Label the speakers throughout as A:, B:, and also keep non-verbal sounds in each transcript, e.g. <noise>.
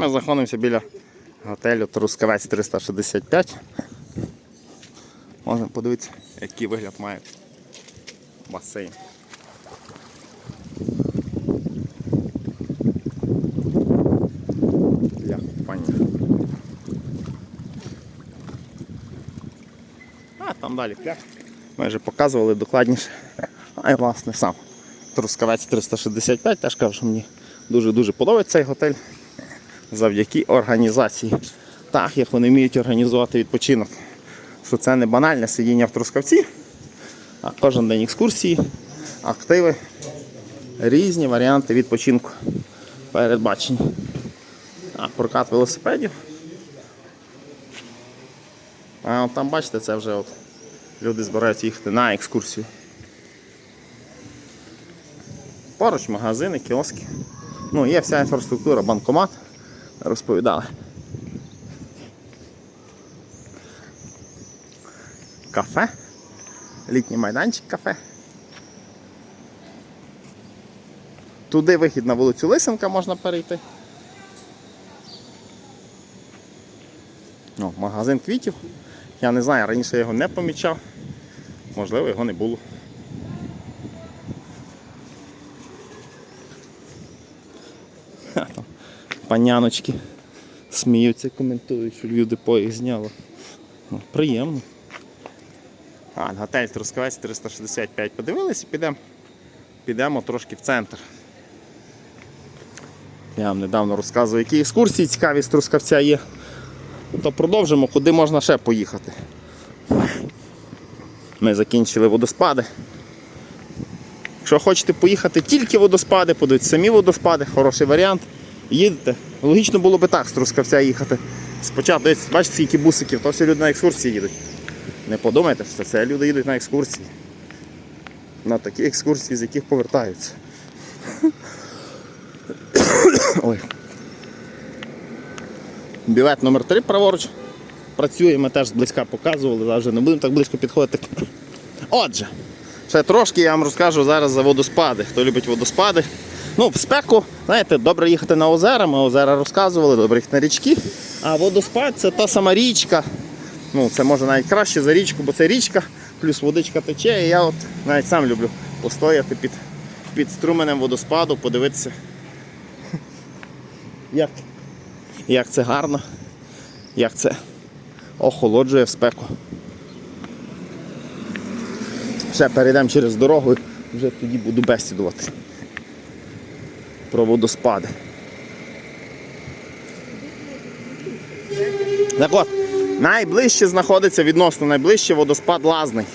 A: ми знаходимося біля готелю Трускавець 365. Можна подивитися, який вигляд має басейн. А там далі пляж. Ми вже показували докладніше. А і власне сам Трускавець 365 теж кажу, що мені дуже-дуже подобається цей готель завдяки організації. Так, як вони вміють організувати відпочинок. Що це не банальне сидіння в Трускавці, а кожен день екскурсії, активи, різні варіанти відпочинку передбачені. А, прокат велосипедів. А от там бачите, це вже от люди збираються їхати на екскурсію. Поруч магазини, кіоски. Ну, є вся інфраструктура, банкомат. Розповідали. Кафе. Літній майданчик кафе. Туди вихід на вулицю Лисенка можна перейти. О, магазин квітів. Я не знаю, раніше я його не помічав. Можливо, його не було. Ха, там Паняночки сміються, коментують, що люди по їх зняло. Ну, приємно. А, готель Трускавець 365 подивилися, підемо підемо трошки в центр. Я вам недавно розказував, які екскурсії цікаві з Трускавця є. То продовжимо, куди можна ще поїхати. Ми закінчили водоспади. Якщо хочете поїхати тільки водоспади, подивитися самі водоспади, хороший варіант. Їдете. Логічно було би так з Трускавця їхати. Спочатку, ось, бачите, скільки бусиків, то всі люди на екскурсії їдуть. Не подумайте, що це люди їдуть на екскурсії. На такі екскурсії, з яких повертаються. <coughs> Ой. Білет номер 3 праворуч. Працює, ми теж зблизька показували, вже не будемо так близько підходити. Отже, ще трошки я вам розкажу зараз за водоспади. Хто любить водоспади. Ну, в спеку, знаєте, добре їхати на озера, ми озера розказували, добре їхати на річки. А водоспад це та сама річка. Ну, це може навіть краще за річку, бо це річка, плюс водичка тече. І я от навіть сам люблю постояти під, під струменем водоспаду, подивитися, <laughs> як, як це гарно, як це охолоджує в спеку. Ще перейдемо через дорогу, вже тоді буду бесідувати про водоспади. Так от, найближче знаходиться відносно найближче водоспад Лазний.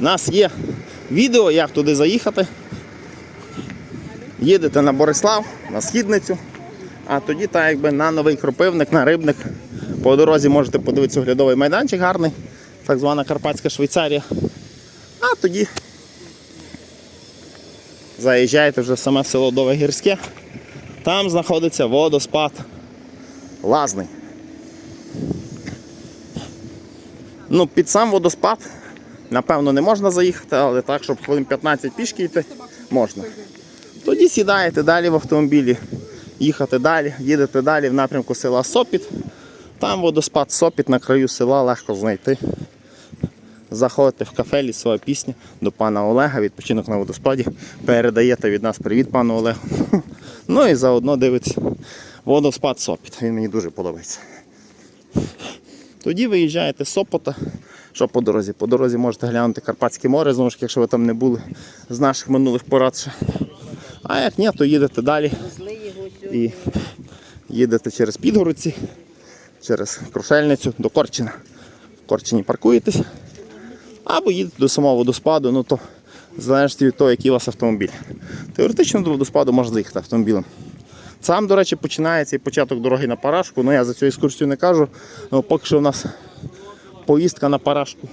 A: У нас є відео, як туди заїхати. Їдете на Борислав, на східницю, а тоді так якби на новий кропивник, на рибник. По дорозі можете подивитися оглядовий майданчик гарний, так звана Карпатська Швейцарія. А тоді заїжджаєте вже в саме село Довегірське. Там знаходиться водоспад Лазний. Ну, під сам водоспад, напевно, не можна заїхати, але так, щоб хвилин 15 пішки йти, можна. Тоді сідаєте далі в автомобілі, їхати далі, їдете далі в напрямку села Сопіт. Там водоспад Сопіт на краю села легко знайти. Заходите в кафе лісова пісня до пана Олега, відпочинок на водоспаді. Передаєте від нас привіт пану Олегу. <laughs> Ну і заодно дивиться водоспад Сопіт. Він мені дуже подобається. Тоді виїжджаєте з Сопота. Що по дорозі? По дорозі можете глянути Карпатське море, знову ж таки, якщо ви там не були з наших минулих порад. ще. А як ні, то їдете далі і їдете через Підгородці, через Крушельницю до Корчина. В Корчині паркуєтесь. Або їдете до самого водоспаду, ну то залежить від того, який у вас автомобіль. Теоретично до водоспаду можна заїхати автомобілем. Сам, до речі, починається і початок дороги на Парашку. Ну я за цю екскурсію не кажу. Ну, поки що у нас поїздка на Парашку.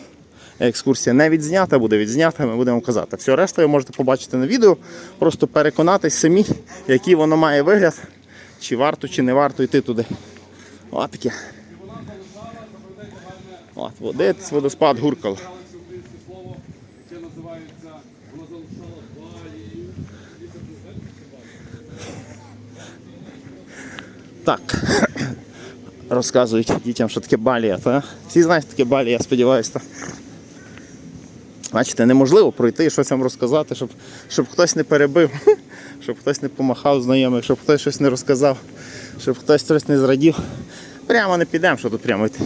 A: Екскурсія не відзнята, буде відзнята, ми будемо казати. Все решта ви можете побачити на відео, просто переконатись самі, який воно має вигляд, чи варто, чи не варто йти туди. От таке. От, водець, водоспад Гуркало.
B: Це називається воно залишало
A: Так. Розказують дітям, що таке балія, та? Всі знають, таке балія, я сподіваюся. Та? Бачите, неможливо пройти і щось вам розказати, щоб, щоб хтось не перебив, <laughs> щоб хтось не помахав знайомих, щоб хтось щось не розказав, щоб хтось щось не зрадів. Прямо не підемо, що тут прямо йти.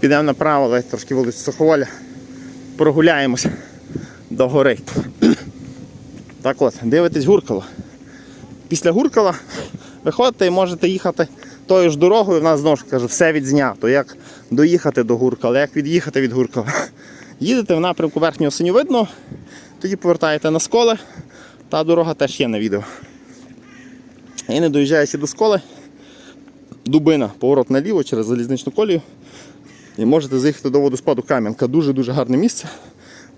A: Підемо направо, дайте трошки вулицю Суховоля, прогуляємося до гори. <clears throat> Так от, дивитесь Гуркало. Після Гуркала виходите і можете їхати тою ж дорогою. В нас знову ж кажу, все відзнято. Як доїхати до Гуркала, як від'їхати від Гуркала. <laughs> Їдете в напрямку верхнього синьовидного, тоді повертаєте на сколи. Та дорога теж є на відео. І не доїжджаючи до сколи, дубина, поворот наліво через залізничну колію. І можете заїхати до водоспаду Кам'янка. Дуже-дуже гарне місце.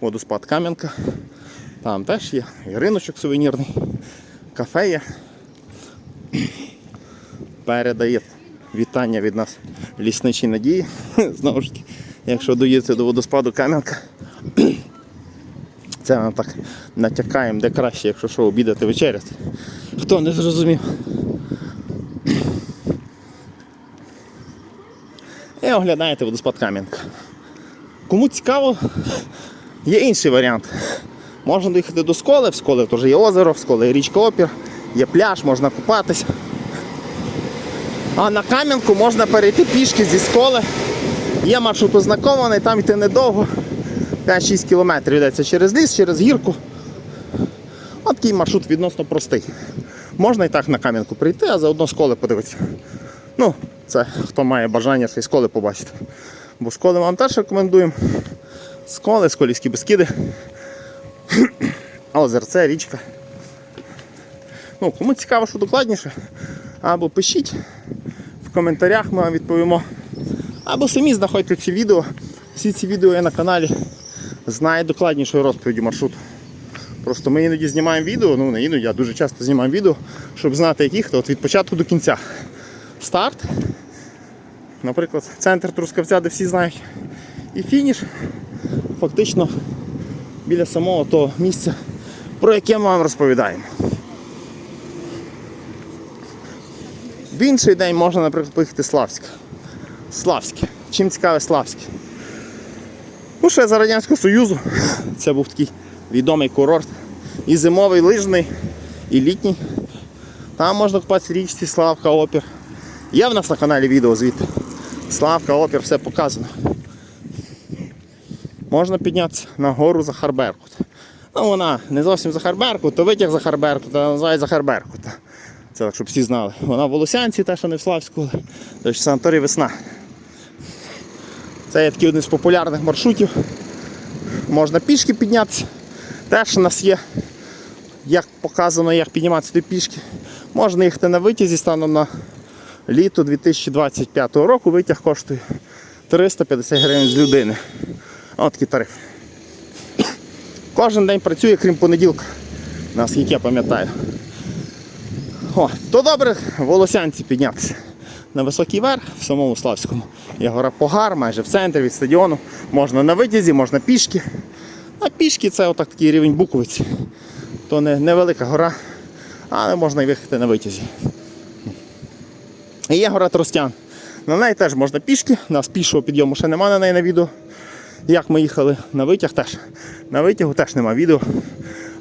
A: Водоспад Кам'янка. Там теж є і риночок сувенірний, кафе є. Передає вітання від нас лісничій надії. <laughs> Знову ж таки, якщо доїдете до водоспаду Кам'янка. Це ми так натякаємо, де краще, якщо що, обідати вечеряти. Хто не зрозумів. І оглядаєте водоспад Кам'янка. Кому цікаво, є інший варіант. Можна доїхати до сколи, в сколи теж є озеро, в сколи є річка Опір, є пляж, можна купатися. А на Кам'янку можна перейти пішки зі сколи. Є маршрут ознакований, там йти недовго. 5-6 кілометрів йдеться через ліс, через гірку. От такий маршрут відносно простий. Можна і так на Кам'янку прийти, а заодно сколи подивитися. Ну, це хто має бажання ще й сколи побачити. Бо сколи вам теж рекомендуємо. Сколи, сколівські безкиди. <clears throat> Озерце, річка. Ну, кому цікаво, що докладніше, або пишіть в коментарях, ми вам відповімо. Або самі знаходьте ці відео. Всі ці відео є на каналі з найдокладнішою розповіді маршруту. Просто ми іноді знімаємо відео, ну не іноді, а дуже часто знімаємо відео, щоб знати, яких то от від початку до кінця. Старт. Наприклад, центр Трускавця, де всі знають. І фініш. Фактично біля самого того місця, про яке ми вам розповідаємо. В інший день можна, наприклад, поїхати Славська. Славське. Чим цікаве Славське? Ну, ще за Радянського Союзу. Це був такий відомий курорт. І зимовий, лижний, і літній. Там можна купатися річці Славка, Опір. Є в нас на каналі відео звідти. Славка, Опір, все показано. Можна піднятися на гору Захарберкут. Ну вона не зовсім Захарберкут, то витяг Захарберкут, а називають Захарберкут. Це так, щоб всі знали. Вона в Волосянці, те, що не в Славську, то ж санаторій весна. Це є такий один з популярних маршрутів. Можна пішки піднятися. Теж у нас є, як показано, як підніматися до пішки. Можна їхати на витязі станом на літо 2025 року. Витяг коштує 350 гривень з людини. Ось такий тариф. Кожен день працює, крім понеділка, наскільки я пам'ятаю. О, то добре Волосянці піднятися. На високий верх в самому Славському. Є гора Погар, майже в центрі від стадіону. Можна на витязі, можна пішки. А пішки це отак такий рівень Буковиці. То не невелика гора, але можна і виїхати на витязі. І є гора Тростян. На неї теж можна пішки. У нас пішого підйому ще немає на неї на відео. Як ми їхали на витяг теж. На витягу теж немає відео.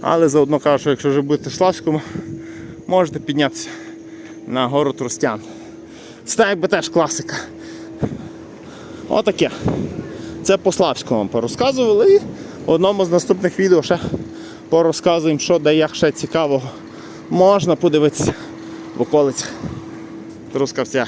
A: Але заодно кажу, що якщо вже будете в Славському, можете піднятися на гору Трустян. Це якби теж класика. Отаке. Це по Славському вам порозказували і в одному з наступних відео ще порозказуємо, що де як ще цікавого можна подивитися в околицях Трускавця.